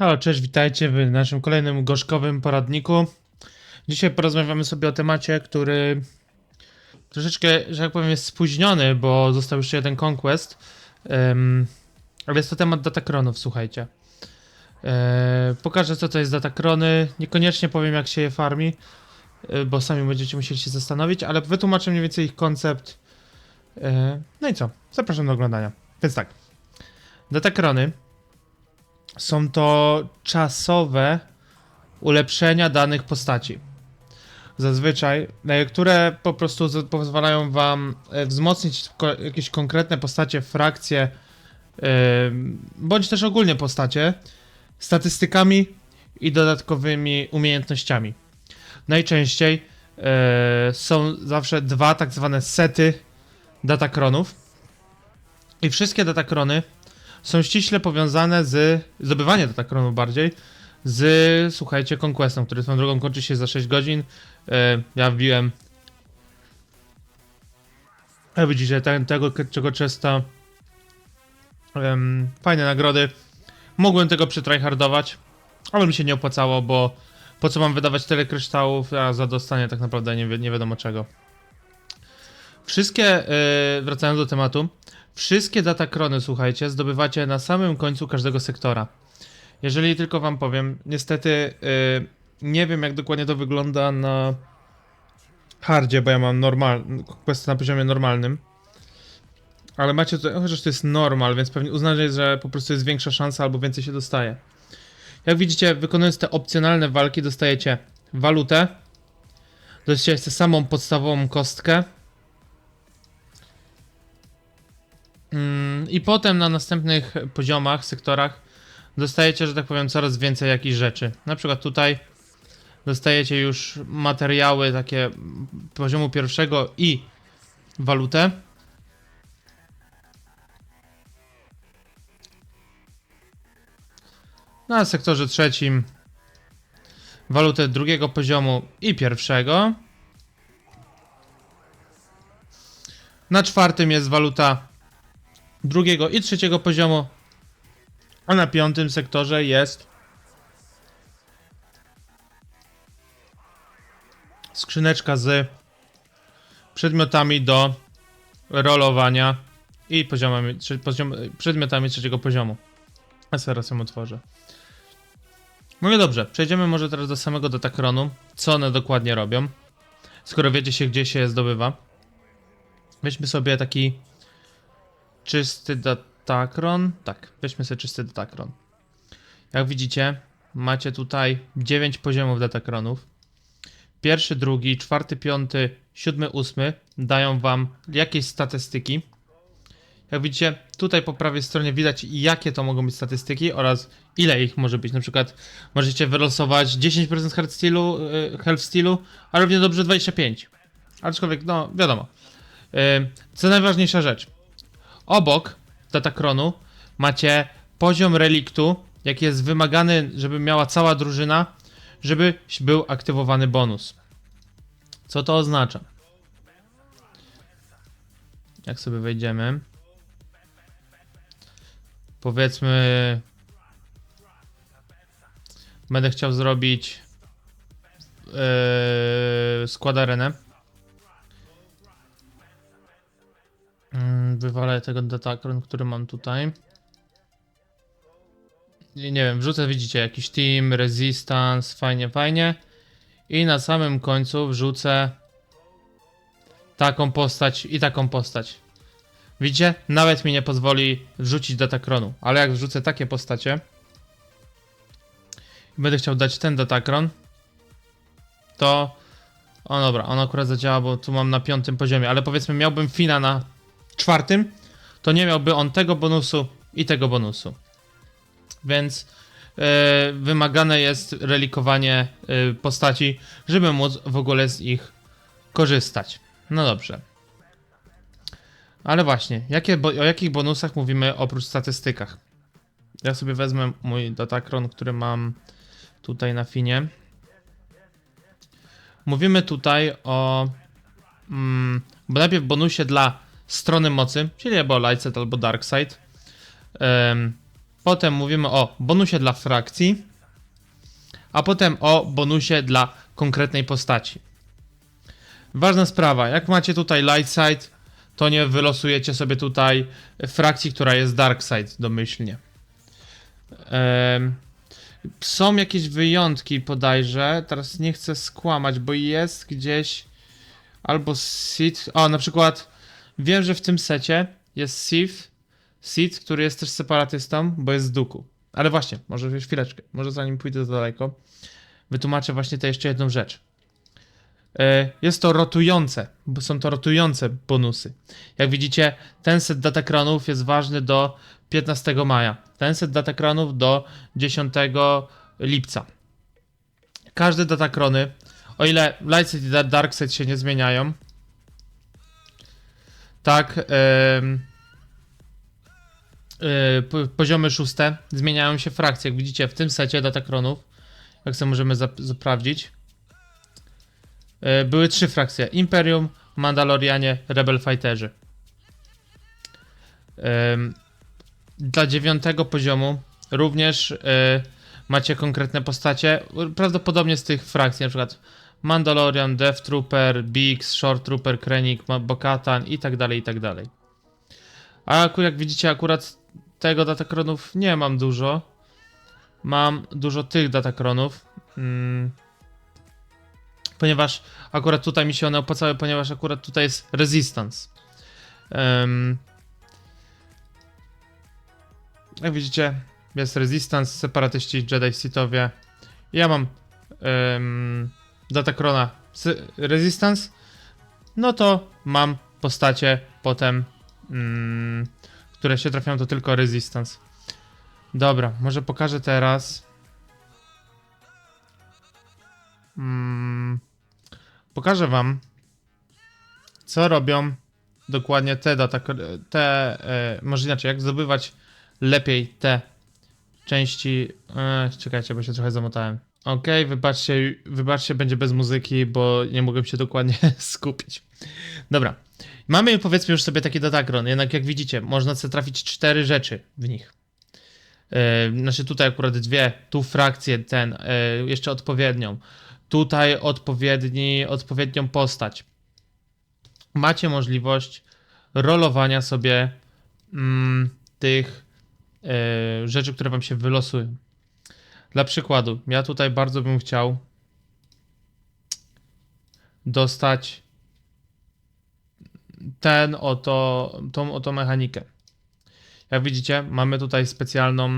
Halo, cześć, witajcie w naszym kolejnym gorzkowym poradniku. Dzisiaj porozmawiamy sobie o temacie, który troszeczkę, że tak powiem, jest spóźniony, bo został jeszcze jeden Conquest. Um, ale jest to temat datakronów, słuchajcie. E, pokażę, co to jest datakrony. Niekoniecznie powiem, jak się je farmi, e, bo sami będziecie musieli się zastanowić, ale wytłumaczę mniej więcej ich koncept. E, no i co? Zapraszam do oglądania. Więc tak. Datakrony są to czasowe ulepszenia danych postaci. Zazwyczaj, które po prostu pozwalają wam e, wzmocnić jakieś konkretne postacie, frakcje, e, bądź też ogólnie postacie, statystykami i dodatkowymi umiejętnościami. Najczęściej e, są zawsze dwa tak zwane sety datakronów. I wszystkie datakrony są ściśle powiązane z zdobywanie datakronu bardziej z, słuchajcie, Conquestem, który swoją drogą kończy się za 6 godzin. E, ja wbiłem a widzicie, ten, tego, czego często em, fajne nagrody. Mogłem tego przytryhardować, ale mi się nie opłacało, bo po co mam wydawać tyle kryształów, a za dostanie tak naprawdę nie, wi- nie wiadomo czego. Wszystkie, e, wracając do tematu, Wszystkie datakrony, słuchajcie, zdobywacie na samym końcu każdego sektora. Jeżeli tylko wam powiem, niestety yy, nie wiem jak dokładnie to wygląda na hardzie, bo ja mam normal, quest na poziomie normalnym. Ale macie to, chociaż to jest normal, więc pewnie uznacie, że po prostu jest większa szansa albo więcej się dostaje. Jak widzicie, wykonując te opcjonalne walki, dostajecie walutę, dostajecie samą podstawową kostkę, I potem na następnych poziomach, sektorach dostajecie, że tak powiem, coraz więcej jakichś rzeczy. Na przykład tutaj dostajecie już materiały takie poziomu pierwszego i walutę. Na sektorze trzecim walutę drugiego poziomu i pierwszego. Na czwartym jest waluta drugiego i trzeciego poziomu. A na piątym sektorze jest skrzyneczka z przedmiotami do rolowania i poziomami, poziom, przedmiotami trzeciego poziomu. A zaraz ją otworzę. No i dobrze, przejdziemy może teraz do samego datakronu. Co one dokładnie robią? Skoro wiecie się, gdzie się zdobywa. Weźmy sobie taki czysty datakron. Tak, weźmy sobie czysty datakron. Jak widzicie, macie tutaj 9 poziomów datakronów. Pierwszy, drugi, czwarty, piąty, siódmy, ósmy dają wam jakieś statystyki. Jak widzicie, tutaj po prawej stronie widać jakie to mogą być statystyki oraz ile ich może być. Na przykład możecie wylosować 10% health stealu, y, health stealu, a równie dobrze 25. Aczkolwiek, no wiadomo. Y, Co najważniejsza rzecz. Obok datakronu macie poziom reliktu, jaki jest wymagany, żeby miała cała drużyna, żeby był aktywowany bonus. Co to oznacza? Jak sobie wejdziemy. Powiedzmy. Będę chciał zrobić yy, Wywalę tego datakron, który mam tutaj. Nie wiem, wrzucę, widzicie, jakiś team, resistance, fajnie, fajnie. I na samym końcu wrzucę taką postać i taką postać. Widzicie? Nawet mi nie pozwoli wrzucić datakronu. Ale jak wrzucę takie postacie i będę chciał dać ten datakron, to... O dobra, on akurat zadziała, bo tu mam na piątym poziomie, ale powiedzmy miałbym Fina na czwartym, to nie miałby on tego bonusu i tego bonusu. Więc e, wymagane jest relikowanie e, postaci, żeby móc w ogóle z ich korzystać. No dobrze. Ale właśnie, jakie, o jakich bonusach mówimy oprócz statystykach? Ja sobie wezmę mój datakron, który mam tutaj na finie. Mówimy tutaj o. Mm, bo najpierw bonusie dla strony mocy, czyli albo Light Side, albo Dark Side. Em, Potem mówimy o bonusie dla frakcji. A potem o bonusie dla konkretnej postaci. Ważna sprawa, jak macie tutaj light side, to nie wylosujecie sobie tutaj frakcji, która jest dark side domyślnie. Są jakieś wyjątki podajże, teraz nie chcę skłamać, bo jest gdzieś albo Sith, o na przykład wiem, że w tym secie jest Sith, Sith, który jest też separatystą, bo jest z Duku. Ale właśnie, może już chwileczkę, może zanim pójdę za daleko, wytłumaczę właśnie tę jeszcze jedną rzecz. E, Jest to rotujące, bo są to rotujące bonusy. Jak widzicie, ten set datakronów jest ważny do 15 maja. Ten set datakronów do 10 lipca. Każde datakrony, o ile Light Set i Da- Dark Set się nie zmieniają, tak e, po- poziomy szóste zmieniają się frakcje. Jak widzicie, w tym secie datakronów, jak sobie możemy sprawdzić, E, były trzy frakcje: Imperium, Mandalorianie, Rebel Fighterzy. Dla dziewiątego poziomu również e, macie konkretne postacie, prawdopodobnie z tych frakcji, na przykład Mandalorian, Death Trooper, Biggs, Short Trooper, Krennic, Bo-Katan i tak dalej, i tak dalej. A jak widzicie, akurat tego datakronów nie mam dużo. Mam dużo tych datakronów. Mm ponieważ akurat tutaj mi się one opłacały, ponieważ akurat tutaj jest Resistance. Em, jak widzicie, jest Resistance, separatyści, Jedi Sithowie. Ja mam um, Datacrona Sy- Resistance, no to mam postacie potem, mm, które się trafiają, to tylko Resistance. Dobra, może pokażę teraz. Mm, pokażę wam, co robią dokładnie te data, te, e, może inaczej, jak zdobywać lepiej te części. E, czekajcie, bo się trochę zamotałem. Okej, wybaczcie, wybaczcie, będzie bez muzyki, bo nie mogłem się dokładnie skupić. Dobra. Mamy powiedzmy już sobie taki datakron, jednak jak widzicie, można sobie trafić cztery rzeczy w nich. E, znaczy tutaj akurat dwie, tu frakcję, ten, e, jeszcze odpowiednią. Tutaj odpowiedni, odpowiednią postać. Macie możliwość rolowania sobie mm, tych e, rzeczy, które wam się wylosują. Dla przykładu, ja tutaj bardzo bym chciał dostać ten oto, tą oto mechanikę. Jak widzicie, mamy tutaj specjalną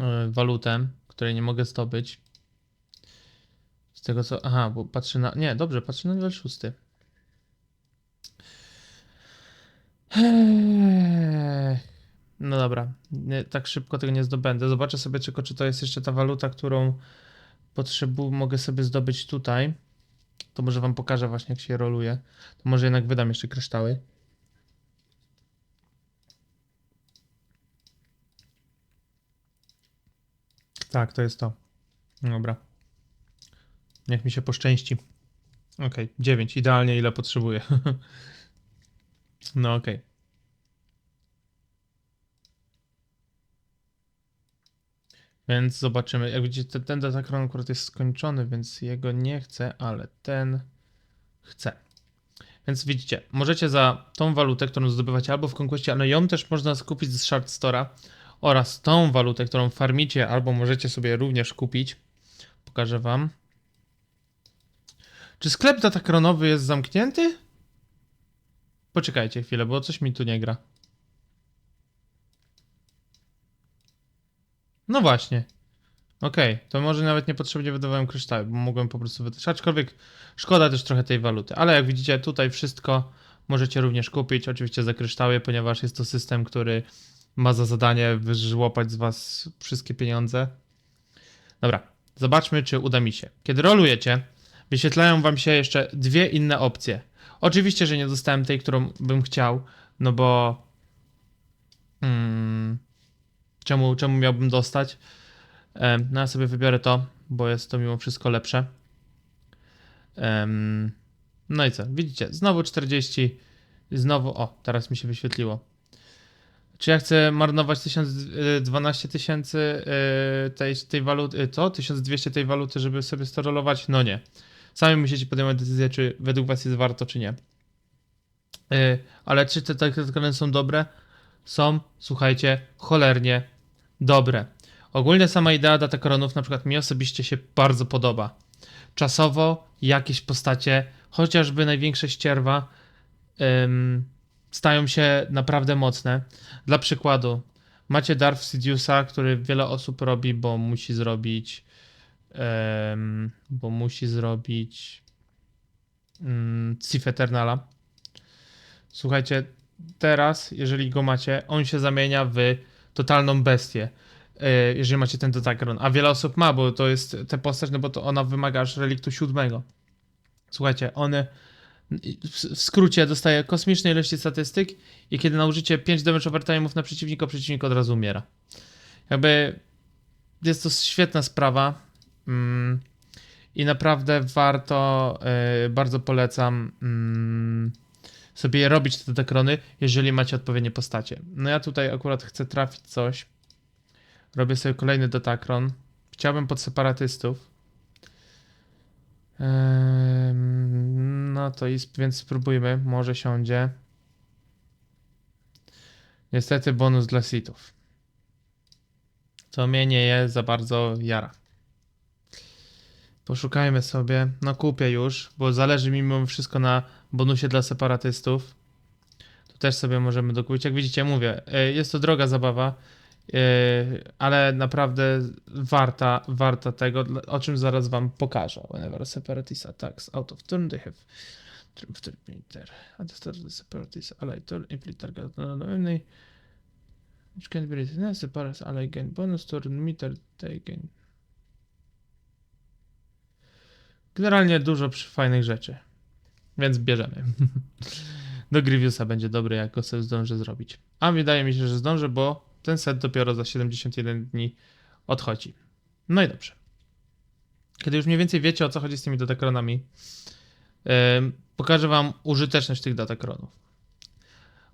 e, walutę, której nie mogę zdobyć. Z tego co. Aha, bo patrzę na. Nie, dobrze, patrzę na level 6. Eee, No dobra, nie, tak szybko tego nie zdobędę. Zobaczę sobie tylko, czy to jest jeszcze ta waluta, którą potrzebu mogę sobie zdobyć tutaj. To może wam pokażę właśnie, jak się roluje. To może jednak wydam jeszcze kryształy. Tak, to jest to. Dobra. Niech mi się poszczęści. Okej, 9. Idealnie ile potrzebuję. no okej. Więc zobaczymy. Jak widzicie, ten, datakron akurat jest skończony, więc jego nie chcę, ale ten chcę. Więc widzicie, możecie za tą walutę, którą zdobywacie albo w konkursie, ale ją też można skupić z Shard Store'a oraz tą walutę, którą farmicie, albo możecie sobie również kupić. Pokażę wam. Czy sklep datakronowy jest zamknięty? Poczekajcie chwilę, bo coś mi tu nie gra. No właśnie. Okej, to może nawet niepotrzebnie wydawałem kryształy, bo mogłem po prostu wydać. Aczkolwiek szkoda też trochę tej waluty. Ale jak widzicie, tutaj wszystko możecie również kupić, oczywiście za kryształy, ponieważ jest to system, który ma za zadanie wyżłopać z was wszystkie pieniądze. Dobra, zobaczmy, czy uda mi się. Kiedy rolujecie, wyświetlają wam się jeszcze dwie inne opcje. Oczywiście, że nie dostałem tej, którą bym chciał, no bo. Hmm, czemu, czemu miałbym dostać? No ja sobie wybiorę to, bo jest to mimo wszystko lepsze. No i co? Widzicie, znowu 40. Znowu, o, teraz mi się wyświetliło. Czy ja chcę marnować 1000, y, 12 tysięcy y, tej, tej waluty, y, co? 1200 tej waluty, żeby sobie storolować? No nie. Sami musicie podejmować decyzję, czy według was jest warto, czy nie. Ale czy te tokeny są dobre? Są, słuchajcie, cholernie dobre. Ogólnie sama idea datakoronów na przykład mi osobiście się bardzo podoba. Czasowo jakieś postacie, chociażby największe ścierwa, ym, stają się naprawdę mocne. Dla przykładu, macie Darth Sidiousa, który wiele osób robi, bo musi zrobić bo musi zrobić um, Eternala. Słuchajcie, teraz, jeżeli go macie, on się zamienia w totalną bestię. e, Jeżeli macie ten Datagron. A wiele osób ma, bo to jest ta postać, no bo to ona wymaga aż reliktu siódmego. Słuchajcie, one w skrócie dostaje kosmicznej ilości statystyk i kiedy nałożycie 5 damage overtime'ów na przeciwnika, przeciwnik od razu umiera. Jakby jest to świetna sprawa mm, i naprawdę warto, y, bardzo polecam mm, sobie robić te datakrony, jeżeli macie odpowiednie postacie. No ja tutaj akurat chcę trafić coś. Robię sobie kolejny datakron. Chciałbym pod separatystów. No to sp- więc spróbujmy, może siądzie. Niestety bonus dla sitów. Co mnie nie jest za bardzo jara. Poszukajmy sobie. No kupię już, bo zależy mi mimo wszystko na bonusie dla separatystów. Tu też sobie możemy dokupić. Jak widzicie, mówię, e, jest to droga zabawa, e, ale naprawdę warta, warta tego, o czym zaraz wam pokażę. Whenever separatist attacks out of turn, they have turn after meter. At the start of the separatist ally turn, inflict target on enemy. Which can be written as separatist ally gain bonus turn meter they. Generalnie dużo przy- fajnych rzeczy. Więc bierzemy. Do Grievousa będzie dobry, jak go sobie zdążę zrobić. A wydaje mi się, że zdążę, bo ten set dopiero za 71 dni odchodzi. No i dobrze. Kiedy już mniej więcej wiecie, o co chodzi z tymi datakronami, ym, pokażę wam użyteczność tych datakronów.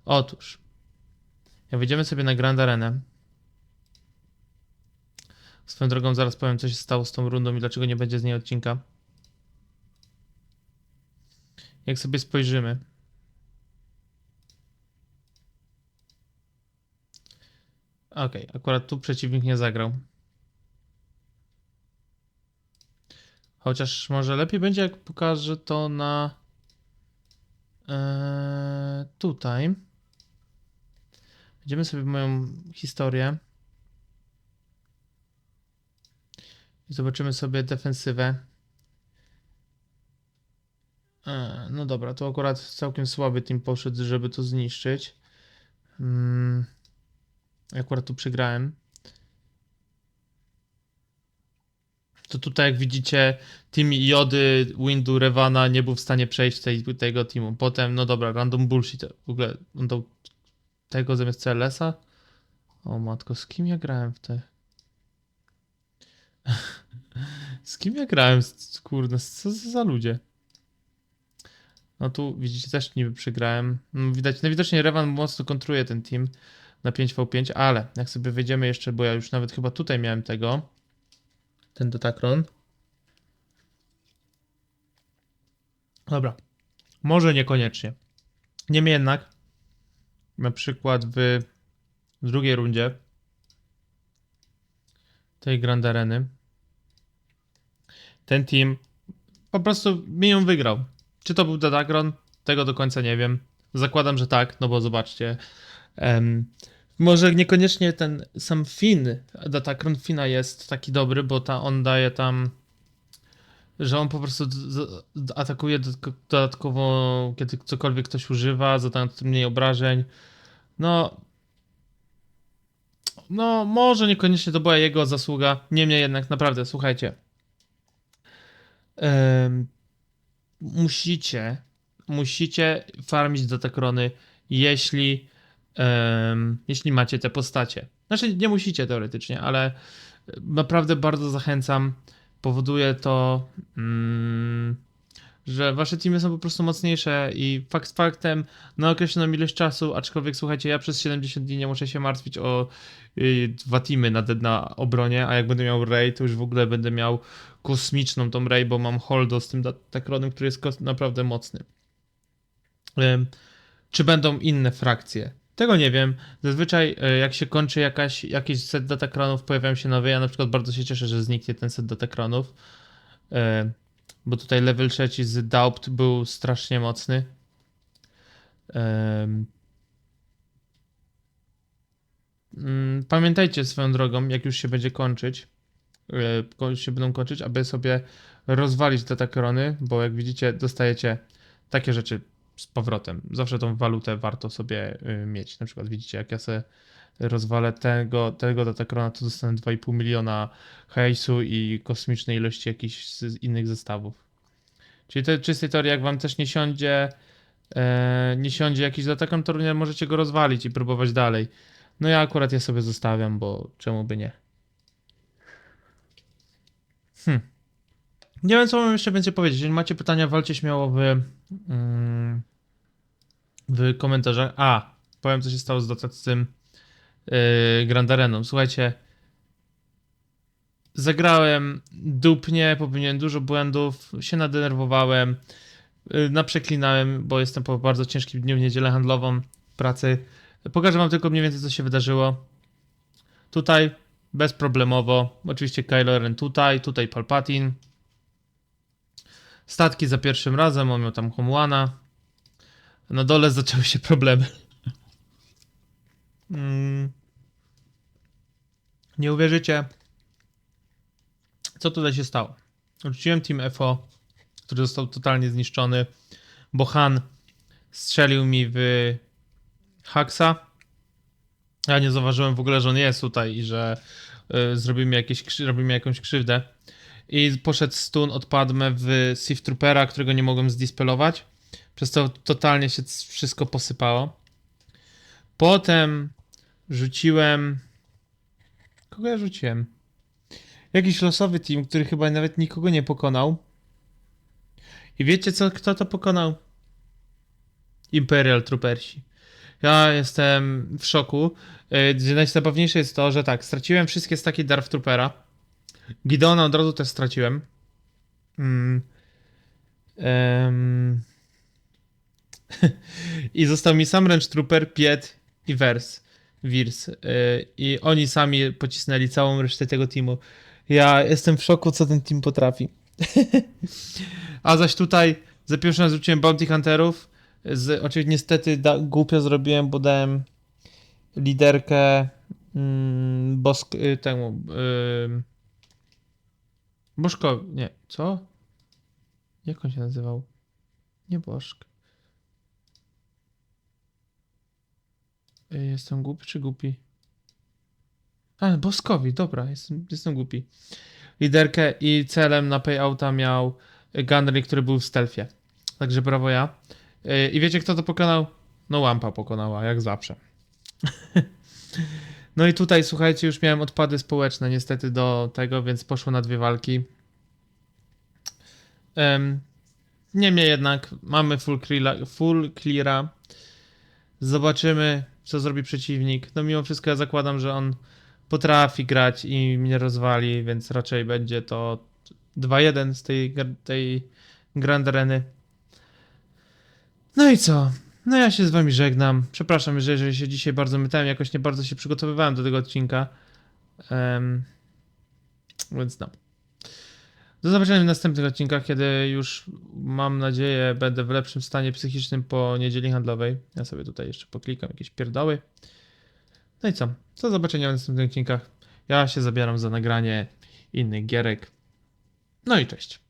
Otóż, jak wejdziemy sobie na Grand Arenę, swoją drogą zaraz powiem, co się stało z tą rundą i dlaczego nie będzie z niej odcinka. Jak sobie spojrzymy. Okej, akurat tu przeciwnik nie zagrał. Chociaż może lepiej będzie, jak pokażę to na eee, tutaj. Będziemy sobie moją historię. Zobaczymy sobie defensywę. E, no dobra, to akurat całkiem słaby team poszedł, żeby to zniszczyć. Mm, akurat tu przegrałem. To tutaj, jak widzicie, team Jody, Windu, Revana nie był w stanie przejść tej, tego teamu. Potem, no dobra, random bullshit. W ogóle on dał tego zamiast CLS-a. O matko, z kim ja grałem w te? z kim ja grałem? Kurde, co za ludzie? No tu widzicie, też niby przegrałem. No, Widać, najwidoczniej Revan mocno kontruje ten team na 5v5, ale jak sobie wejdziemy jeszcze, bo ja już nawet chyba tutaj miałem tego, ten Dotakron. Dobra, może niekoniecznie. Niemniej jednak, na przykład w drugiej rundzie tej Grand Areny ten team po prostu mi ją wygrał. Czy to był Datagron? Tego do końca nie wiem. Zakładam, że tak, no bo zobaczcie. em, może niekoniecznie ten sam Fin, Datagron Fina jest taki dobry, bo ta, on daje tam, że on po prostu atakuje dodatko- dodatkowo, kiedy cokolwiek ktoś używa, zadają tym mniej obrażeń. No, no może niekoniecznie to była jego zasługa, niemniej jednak naprawdę, słuchajcie. Em, musicie, musicie farmić datakrony, jeśli, em, jeśli macie te postacie. Znaczy, nie musicie teoretycznie, ale naprawdę bardzo zachęcam. Powoduje to, mm, że wasze teamy są po prostu mocniejsze i fakt faktem na określoną ilość czasu, aczkolwiek słuchajcie, ja przez 70 dni nie muszę się martwić o y, dwa teamy na, na obronie, a jak będę miał Ray, to już w ogóle będę miał kosmiczną tą Ray, bo mam Holdo z tym Takronem, który jest naprawdę mocny. Ym, czy będą inne frakcje? Tego nie wiem. Zazwyczaj e, jak się kończy jakaś, jakiś set datakronów, pojawiają się nowe. Ja na przykład bardzo się cieszę, że zniknie ten set datakronów. Bo tutaj level trzeci z Daupt był strasznie mocny. Mm, Pamiętajcie swoją drogą, jak już się będzie kończyć, e, się będą kończyć, aby sobie rozwalić te takrony, bo jak widzicie, dostajecie takie rzeczy z powrotem. Zawsze tą walutę warto sobie y, mieć. Na przykład widzicie, jak ja sobie rozwalę tego, tego datakrona, to dostanę 2,5 miliona hejsu i kosmicznej ilości jakichś innych zestawów. Czyli to czystej teorii, jak wam też nie siądzie e, nie siądzie jakiś datakron, to nie możecie go rozwalić i próbować dalej. No ja akurat je sobie zostawiam, bo czemu by nie. Hmm. Nie wiem, co mam jeszcze więcej powiedzieć. Jeżeli macie pytania, walcie śmiało w, mm, w komentarzach. A, powiem, co się stało z Dota z tym yy, Grand Areną. Słuchajcie, zagrałem dupnie, popełniłem dużo błędów, się nadenerwowałem, yy, naprzeklinałem, bo jestem po bardzo ciężkim dniu w niedzielę handlową pracy. Pokażę wam tylko mniej więcej, co się wydarzyło. Tutaj bezproblemowo, oczywiście Kylo Ren tutaj, tutaj Palpatine. Statki za pierwszym razem, on miał tam Homuana. Na dole zaczęły się problemy. Mm. Nie uwierzycie, co tutaj się stało. Rzuciłem Team FO, który został totalnie zniszczony, bo Han strzelił mi w Haxa. Ja nie zauważyłem w ogóle, że on jest tutaj i że y, zrobił mi, jakieś, jakąś krzywdę. I poszedł stun od Padme w Sith Troopera, którego nie mogłem zdispelować. Przez to totalnie się wszystko posypało. Potem rzuciłem. Kogo ja rzuciłem? Jakiś losowy team, który chyba nawet nikogo nie pokonał. I wiecie co, kto to pokonał? Imperial Troopersi. Ja jestem w szoku. Yy, Najzabawniejsze jest to, że tak, straciłem wszystkie staki Darth Troopera. Gideona od razu też straciłem. Mm. Em. I został mi sam Range Trooper, Piet i Vers. Wirs. Y, I oni sami pocisnęli całą resztę tego teamu. Ja jestem w szoku, co ten team potrafi. A zaś tutaj za pierwszym razem rzuciłem Bounty Hunterów. Z, oczywiście niestety da, głupio zrobiłem, bo dałem liderkę mm, bosk, y, temu y, nie, co? Jak on się nazywał? Nie Bożk. Jestem głupi czy głupi? A, Boskowi, dobra, jestem, jestem głupi. Liderkę i celem na payouta miał Gunnery, który był w stealthie. Także brawo ja. Y, I wiecie kto to pokonał? No Lampa pokonała, jak zawsze. No i tutaj, słuchajcie, już miałem odpady społeczne niestety do tego, więc poszło na dwie walki. Em, Niemniej jednak mamy full, full cleara. Zobaczymy, co zrobi przeciwnik. No mimo wszystko ja zakładam, że on potrafi grać i mnie rozwali, więc raczej będzie to 2-1 z tej, tej Grand Areny. No i co? No ja się z wami żegnam. Przepraszam, że jeżeli się dzisiaj bardzo mytałem, jakoś nie bardzo się przygotowywałem do tego odcinka. Em, więc no. Do zobaczenia w następnych odcinkach, kiedy już mam nadzieję będę w lepszym stanie psychicznym po niedzieli handlowej. Ja sobie tutaj jeszcze poklikam jakieś pierdoły. No i co? Do zobaczenia w następnych odcinkach. Ja się zabieram za nagranie innych gierek. No i cześć.